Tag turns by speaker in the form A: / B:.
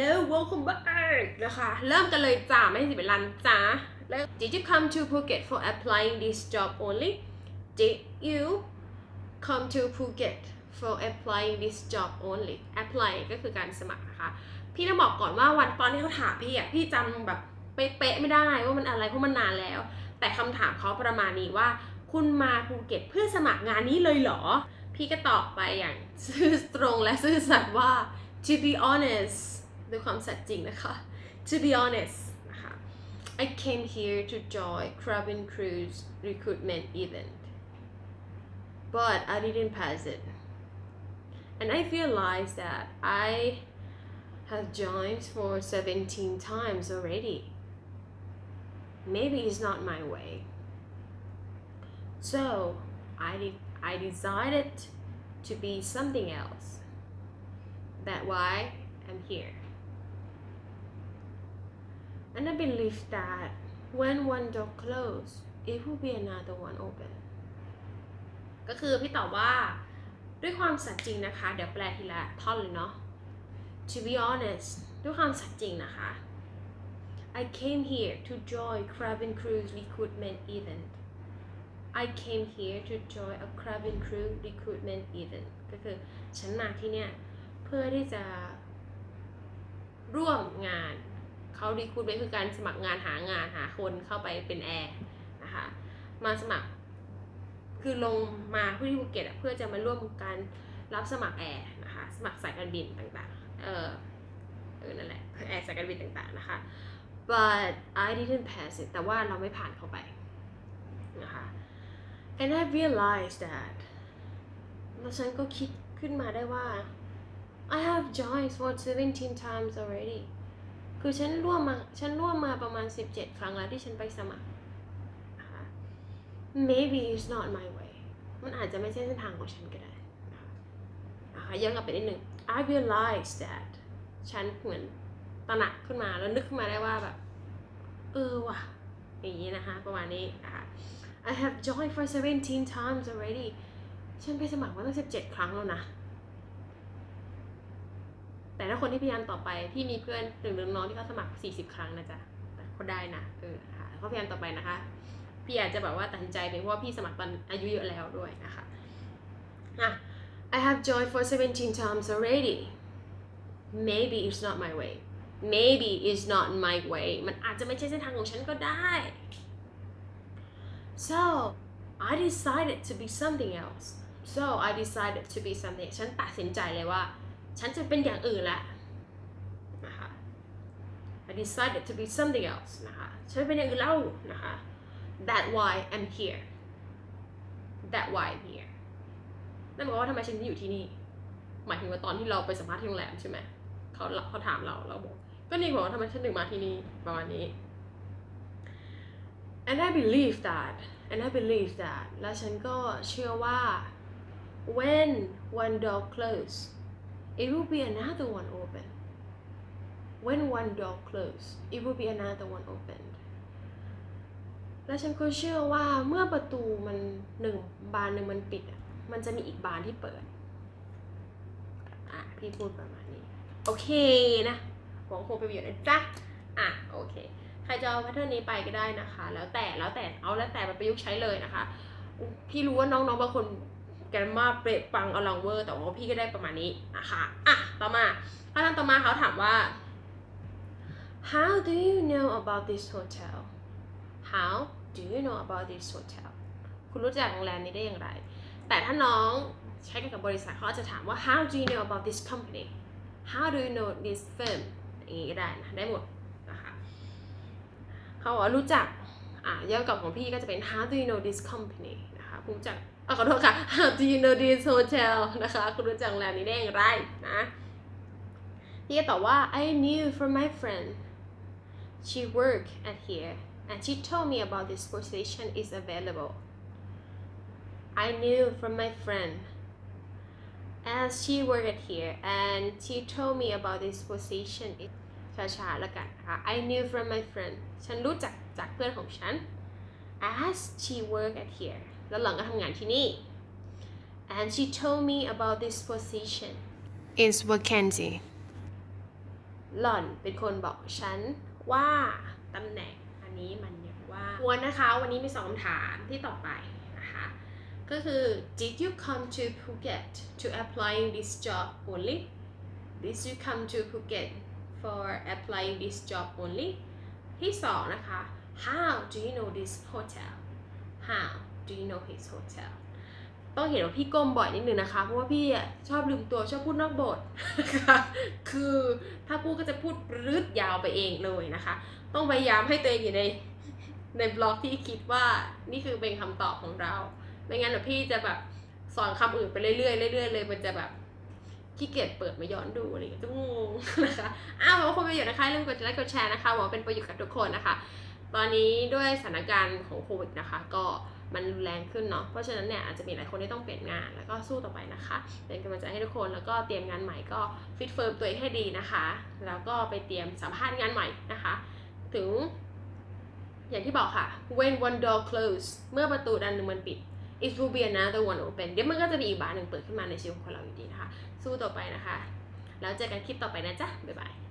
A: Hello welcome back นะคะ เริ่มกันเลยจ้า ไม่ให้เสิบเวลานจ้าแล้ว Did you come to Phuket for applying this job only Did you come to Phuket for applying this job only apply ก็คือการสมัครนะคะ พี่ต้องบอกก่อนว่าวันตอนที่เขาถามพี่อะ พี่จำแบบเป๊ะๆไม่ได้ว่ามันอะไรเพราะมันนานแล้ว แต่คำถามเขาประมาณนี้ว่า คุณมาภูเก็ตเพื่อสมัครงานนี้เลยเหรอ พี่ก็ตอบไปอย่างซื่อตรงและซื่อสัตย์ว่า to be honest ด้วยความสัตย์จริงนะคะ to be honest นะคะ I came here to join Cabin Cruise recruitment event but I didn't pass it and I realized that I have joined for 17 times already maybe it's not my way so I de- I decided to be something else. That why I'm here. And I believe that when one door closes, it will be another one open. ก็คือพี่ตอบว่าด้วยความสัตย์จริงนะคะ เดี๋ยวแปลทีละท่อนเลยเนาะ To be honest ด้วยความสัตย์จริงนะคะ I came here to join Cabin Cruise recruitment event I came here to join a cabin crew recruitment event ก็คือฉันมาที่เนี่ย เพื่อที่จะร่วมงาน เขา recruitment คือการสมัครงานหางานหาคนเข้าไปเป็นแอร์นะคะมาสมัคร คือลงมาพื่อที่ภูเก็ตเพื่อจะมาร่วมการรับสมัครแอร์นะคะสมัครสายการบินต่างๆเออเออนั่นแหละแอร์สายการบินต่างๆนะคะ but I didn't pass it แต่ว่าเราไม่ผ่านเข้าไปนะคะ and I realized that แล้วฉันก็คิดขึ้นมาได้ว่า I have joined for 17 times already คือฉันร่วมมาฉันร่วมมาประมาณ 17 ครั้งแล้วที่ฉันไปสมัครนะคะ maybe it's not my way มันอาจจะไม่ใช่เส้นทางของฉันก็ได้นะคะย้อนกลับไปนิดนึง I realized that ฉันเหมือนตระหนักขึ้นมาแล้วนึกขึ้นมาได้ว่าแบบ เออว่ะ อย่างนี้นะคะ ประมาณนี้นะคะ I have joined for 17 times already ฉันไปสมัครมาตั้ง 17 ครั้งแล้วนะ แต่ถ้าคนที่พยายามต่อไปพี่มีเพื่อนหนึ่งน้องๆที่เขาสมัคร 40 ครั้งนะจ๊ะเขาได้นะเออค่ะเขาพยายามต่อไปนะคะ พี่อาจจะแบบว่าตัดสินใจเป็นเพราะว่าพี่สมัครตอนอายุเยอะแล้วด้วยนะคะอะ I have joined for 17 times already maybe it's not my way maybe it's not my way มันอาจจะไม่ใช่เส้นทางของฉันก็ได้ so I decided to be something else so I decided to be something ฉันตัดสินใจเลยว่า ฉันจะเป็นอย่างอื่นละนะคะ I decided to be something else นะคะฉันเป็นอย่างอื่นแล้วนะคะ that why I'm here that why I'm here นั่นหมายความว่าทำไมฉันถึงอยู่ที่นี่ หมายถึงว่าตอนที่เราไปสัมภาษณ์ที่โรงแรมใช่ไหมเขาเขาถามเราเราบอกก็นี่บอกว่าทำไมฉันถึงมาที่นี่ประมาณนี้ and I believe that and I believe that และฉันก็เชื่อว่า when one door close it will be another one open when one door closed it will be another one open และฉันก็เชื่อว่าเมื่อประตูมันหนึ่งบานหนึ่งมันปิดอะมันจะมีอีกบานที่เปิด อะ พี่พูดประมาณนี้ โอเคนะ หวังคงเป็นประโยชน์นะจ๊ะ อะ โอเค ใครจะเอาแพทเทิร์นนี้ไปก็ได้นะคะ แล้วแต่ แล้วแต่ เอาแล้วแต่มาประยุกต์ใช้เลยนะคะ พี่รู้ว่าน้องๆบางคน แกรมมาเปรปังอลังเวอร์ แต่ว่าพี่ก็ได้ประมาณนี้นะคะอะต่อมาคำถามต่อมาเขาถามว่า How do you know about this hotel How do you know about this hotel คุณรู้จักโรงแรมนี้ได้อย่างไร แต่ถ้าน้องใช้กันกับบริษัทเขาจะถามว่า How do you know about this company How do you know this firm อย่างนี้ก็ได้นะได้หมดนะคะเขาบอกว่ารู้จักอะย้อนกลับของพี่ก็จะเป็น How do you know this company นะคะรู้จัก อขอโทษค่ะ How do you know this hotel นะคะ คุณรู้จักโรงแรมนี้ได้อย่างไรนะพี่ก็ตอบว่า I knew from my friend she worked at here and she told me about this position is available I knew from my friend as she worked here and she told me about this position ช้าๆแล้วกันนะคะ I knew from my friend ฉันรู้จักจากเพื่อนของฉัน as she worked at here แล้วหลังก็ทำงานที่นี่ and she told me about this position
B: is vacancy.
A: หล่อนเป็นคนบอกฉันว่าตำแหน่งอันนี้มันเรียกว่าวนนะคะวันนี้มีสองคำถามที่ต่อไปนะคะก็คือ did you come to Phuket to applying this job only did you come to Phuket for applying this job only ที่สองนะคะ how do you know this hotel how do you know his hotel ต้องเห็นว่าพี่ก้มบ่อยนิดนึงนะคะ เพราะว่าพี่ชอบลืมตัวชอบพูดนอกบทนะคะคือถ้าพูดก็จะพูดรืดยาวไปเองเลยนะคะ ต้องพยายามให้ตัวเองอยู่ในในบล็อกที่คิดว่านี่คือเป็นคำตอบของเรา ไม่งั้นเดี๋ยวพี่จะแบบสอนคำอื่นไปเรื่อยๆเรื่อยๆเลยมันจะแบบขี้เกียจเปิดมาย้อนดูอะไรอย่างเงี้ยจะงงนะคะ อ้าวหวังว่าคนประโยชน์นะคะอย่าลืมกดไลค์กดแชร์นะคะหวังว่าเป็นประโยชน์กับทุกคนนะคะ ตอนนี้ด้วยสถานการณ์ของโควิดนะคะ ก็ มันรุนแรงขึ้นเนาะเพราะฉะนั้นเนี่ยอาจจะมีหลายคนที่ต้องเปลี่ยนงานแล้วก็สู้ต่อไปนะคะเป็นกำลังใจให้ทุกคนแล้วก็เตรียมงานใหม่ก็ฟิตเฟิร์มตัวเองให้ดีนะคะ แล้วก็ไปเตรียมสัมภาษณ์งานใหม่นะคะ ถึง อย่างที่บอกค่ะ when one door close เมื่อประตูด้านหนึ่งมันปิด it will be another one open เดี๋ยวมันก็จะมีอีกบานหนึ่งเปิดขึ้นมาในชีวิตของเราอยู่ดีนะคะ สู้ต่อไปนะคะ แล้วเจอกันคลิปต่อไปนะจ๊ะบ๊ายบาย